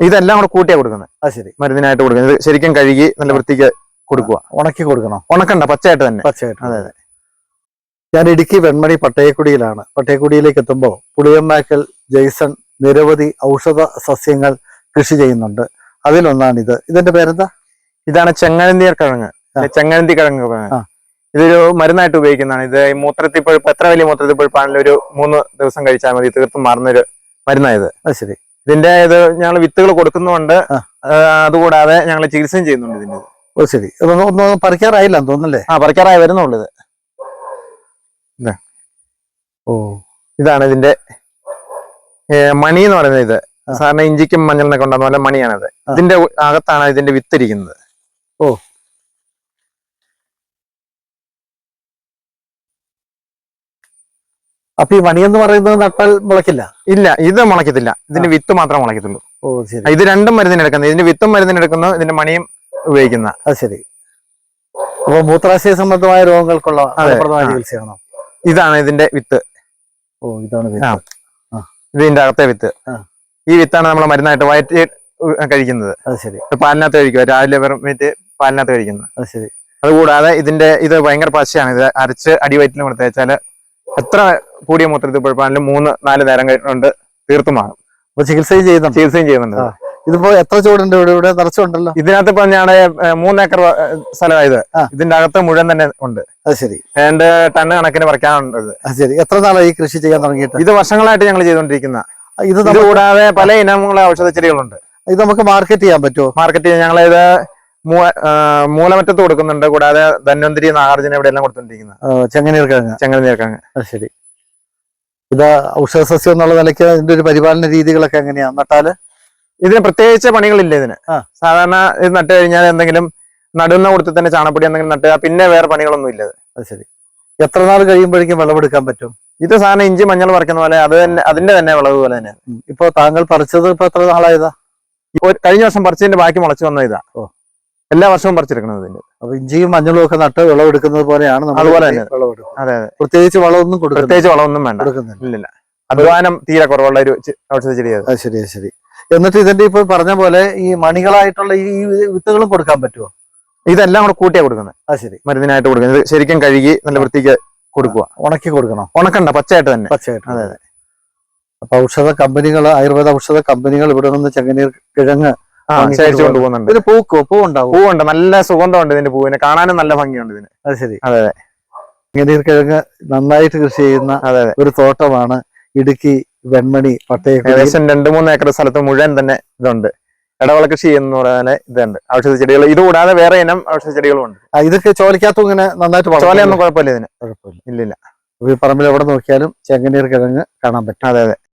ഇതെല്ലാം കൂടെ കൂട്ടിയാ കൊടുക്കുന്നത്. അത് ശരി. മരുന്നിനായിട്ട് കൊടുക്കുന്നത്. ശരിക്കും കഴുകി നല്ല വൃത്തിക്ക് കൊടുക്കുക ഉണക്കി കൊടുക്കണം. ഉണക്കണ്ട പച്ചയായിട്ട് തന്നെ. പച്ചയായിട്ട് അതെ, അതെ. ഞാൻ ഇടുക്കി വെൺമണി പട്ടയക്കുടിയിലാണ്. പട്ടയക്കുടിയിലേക്ക് എത്തുമ്പോൾ പുളിയമ്പാക്കൽ ജെയ്സൺ നിരവധി ഔഷധ സസ്യങ്ങൾ കൃഷി ചെയ്യുന്നുണ്ട്. അതിലൊന്നാണിത്. ഇതിന്റെ പേരെന്താ? ഇതാണ് ചെങ്ങനന്തിയർ കിഴങ്ങ്. ചെങ്ങനന്തി കിഴങ്ങ്. ഇതൊരു മരുന്നായിട്ട് ഉപയോഗിക്കുന്നതാണ്. ഇത് ഈ മൂത്രത്തിൽ പഴുപ്പ് എത്ര വലിയ മൂത്രത്തിൽ പഴുപ്പാണെങ്കിലും ഒരു മൂന്ന് ദിവസം കഴിച്ചാൽ മതി. തീർത്തും മാറുന്നൊരു മരുന്നായത് അത് ശരി. ഇതിന്റെ ഇത് ഞങ്ങൾ വിത്തുകൾ കൊടുക്കുന്നുണ്ട് അതുകൂടാതെ ഞങ്ങൾ ചികിത്സയും ചെയ്യുന്നുണ്ട് ഇതിന്റെ ഓ ശരി. ഒന്നും പറിക്കാറായില്ല തോന്നുന്നല്ലേ? ആ പറിക്കാറായി വരുന്നുള്ളൂ ഇത്. ഓ. ഇതാണ് ഇതിന്റെ മണി എന്ന് പറയുന്നത് ഇത്. സാറിന് സാധാരണ ഇഞ്ചിക്കും മഞ്ഞളിനൊക്കെ ഉണ്ടാകുന്ന പോലെ മണിയാണിത്. ഇതിന്റെ അകത്താണ് ഇതിന്റെ വിത്ത് ഇരിക്കുന്നത് അപ്പൊ ഈ മണി എന്ന് പറയുന്നത് നട്ടാൽ മുളക്കില്ല ഇല്ല ഇത് മുളക്കത്തില്ല ഇതിന്റെ വിത്ത് മാത്രം മുളക്കത്തുള്ളൂ ഓ ശരി. ഇത് രണ്ടും മരുന്നിനെടുക്കുന്നത് ഇതിന്റെ വിത്തും മരുന്നിനെടുക്കുന്നു ഇതിന്റെ മണിയും ഉപയോഗിക്കുന്ന. അത് ശരി. അപ്പൊ മൂത്രാശയ സംബന്ധമായ രോഗങ്ങൾക്കുള്ള ഫലപ്രദമായ. ചികിത്സയാണോ? ഇതാണ് ഇതിന്റെ വിത്ത്. ഓ ഇതാണ്. ഇതിന്റെ അകത്തെ വിത്ത്. ഈ വിത്താണ് നമ്മൾ മരുന്നായിട്ട് വയറ്റി കഴിക്കുന്നത്. അത് ശരി. പാലിനകത്ത് കഴിക്കുക. രാവിലെ വെറും വീറ്റ് പാലിനകത്ത് കഴിക്കുന്നത്. അത് ശരി. അതുകൂടാതെ ഇതിന്റെ ഇത് ഭയങ്കര പശയാണ്. ഇത് അരച്ച് അടിവയറ്റിലും കൊടുത്തേച്ചാൽ എത്ര കൂടിയ മൂത്രത്തിൽ പഴുപ്പാണെങ്കിലും മൂന്ന് നാല് നേരം കൊണ്ട് തീർത്തും മാറും അപ്പൊ ചികിത്സയും ചെയ്യുന്നുണ്ട്. ചികിത്സയും ചെയ്യുന്നുണ്ട്. ഇതിപ്പോ എത്ര ചൂടുണ്ട് ഇവിടെ? ഇവിടെ നിറച്ചുണ്ടല്ലോ ഇതിനകത്ത് ഇപ്പൊ ഞാൻ മൂന്നേക്കർ സ്ഥലമായത്. ഇതിന്റെ അകത്ത് മുഴുവൻ തന്നെ ഉണ്ട്. അത് ശരി. രണ്ട് ടണ്ണ് കണക്കിന് പറിക്കാനുണ്ട് അത് ശരി. എത്ര നാളായി കൃഷി ചെയ്യാൻ തുടങ്ങിയിട്ട്? ഇത് വർഷങ്ങളായിട്ട് ഞങ്ങൾ ചെയ്തുകൊണ്ടിരിക്കുന്ന. ഇത് കൂടാതെ പല ഇനങ്ങളെ ഔഷധ ചെടികളുണ്ട്. ഇത് നമുക്ക് മാർക്കറ്റ് ചെയ്യാൻ പറ്റുമോ? മാർക്കറ്റ് ചെയ്യാൻ ഞങ്ങൾ ഇത് മൂലമറ്റത്ത് കൊടുക്കുന്നുണ്ട്. കൂടാതെ ധന്വന്തിരി നാഗാർജുന ഇവിടെ എല്ലാം കൊടുത്തോണ്ടിരിക്കുന്നത് ആ, ചെങ്ങന്നീർ കിഴങ്ങ് ചെങ്ങൽ നീർക്കങ്ങ് അത് ശരി. ഇത് ഔഷധ സസ്യം എന്നുള്ള നിലയ്ക്ക് ഇതിന്റെ ഒരു പരിപാലന രീതികളൊക്കെ എങ്ങനെയാണ് നട്ടാൽ? ഇതിന് പ്രത്യേകിച്ച് പണികളില്ല ഇതിന്. സാധാരണ ഇത് നട്ട് കഴിഞ്ഞാൽ എന്തെങ്കിലും നടുന്ന കൊടുത്ത് തന്നെ ചാണപ്പൊടി എന്തെങ്കിലും നട്ട് പിന്നെ വേറെ പണികളൊന്നും ഇല്ല അത്. ശരി. എത്ര നാൾ കഴിയുമ്പോഴേക്കും വിളവെടുക്കാൻ പറ്റും? ഇത് സാധാരണ ഇഞ്ചി മഞ്ഞൾ പറിക്കുന്ന പോലെ അത് തന്നെ അതിന്റെ തന്നെ വിളവ് പോലെ തന്നെ. ഇപ്പൊ താങ്കൾ പറിച്ചത് ഇപ്പൊ എത്ര നാളായതാ? കഴിഞ്ഞ വർഷം പറിച്ചതിന്റെ ബാക്കി മുളച്ചു വന്ന ഇതാ ഓ. എല്ലാ വർഷവും പറിച്ചെടുക്കണം ഇതിന്റെ അപ്പൊ ഇഞ്ചിയും മഞ്ഞളും ഒക്കെ നട്ട് വിളവെടുക്കുന്നത് പോലെയാണ് അതുപോലെ തന്നെ. അതെ അതെ. പ്രത്യേകിച്ച് വളമൊന്നും കൊടുക്കും പ്രത്യേകിച്ച് വളമൊന്നും വേണ്ട. ഇല്ലില്ല. അധ്വാനം തീരെ കുറവുള്ള ഒരു ഔഷധ ചെടിയത്. ശരി ശരി. എന്നിട്ട് ഇതിന്റെ ഇപ്പൊ പറഞ്ഞ പോലെ ഈ മണികളായിട്ടുള്ള ഈ വിത്തുകളും കൊടുക്കാൻ പറ്റുമോ ഇതെല്ലാം കൂടെ കൂട്ടിയാ കൊടുക്കുന്നത്. അത് ശരി. മരുന്നിനായിട്ട് കൊടുക്കുന്നത്. ശരിക്കും കഴുകി നല്ല വൃത്തിക്ക് കൊടുക്കുക. ഉണക്കി കൊടുക്കണം. ഉണക്കണ്ട പച്ചയായിട്ട് തന്നെ. പച്ചയായിട്ട്. അതെ അതെ. അപ്പൊ ഔഷധ കമ്പനികൾ ആയുർവേദ ഔഷധ കമ്പനികൾ ഇവിടെ നിന്ന് ചെങ്ങനീർ കിഴങ്ങ് ആ ശേഖരിച്ചു കൊണ്ടുപോകും. കൊണ്ടുപോകുന്നുണ്ട് ഇതിന് പൂക്കോ? പൂ ഉണ്ടാവും പൂവുണ്ട്. നല്ല സുഗന്ധമുണ്ട് ഇതിന്റെ പൂവിന് കാണാനും നല്ല ഭംഗിയുണ്ട് ഇതിന്. അത് ശരി. അതെ അതെ. ചെങ്ങനീർ കിഴങ്ങ് നന്നായിട്ട് കൃഷി ചെയ്യുന്ന അതെ അതെ. ഒരു തോട്ടമാണ് ഇടുക്കി വെൺമണി പട്ടയക്കുടി ഏകദേശം രണ്ടു മൂന്ന് ഏക്കർ സ്ഥലത്ത് മുഴുവൻ തന്നെ ഇതുണ്ട്. ഇടവള കൃഷി ചെയ്യുന്ന ഇതുണ്ട്. ഔഷധ ചെടികൾ. ഇത് കൂടാതെ വേറെ ഇനം ഔഷധ ചെടികളും ഉണ്ട്. ഇതൊക്കെ ചോലിക്കാത്ത ഇങ്ങനെ നന്നായിട്ട് ചോലയൊന്നും കുഴപ്പമില്ല ഇതിന്. കുഴപ്പമില്ല. ഇല്ലില്ല. ഈ പറമ്പിൽ എവിടെ നോക്കിയാലും ചെങ്ങനീർ കിഴങ്ങ് കാണാൻ പറ്റും. അതെ അതെ.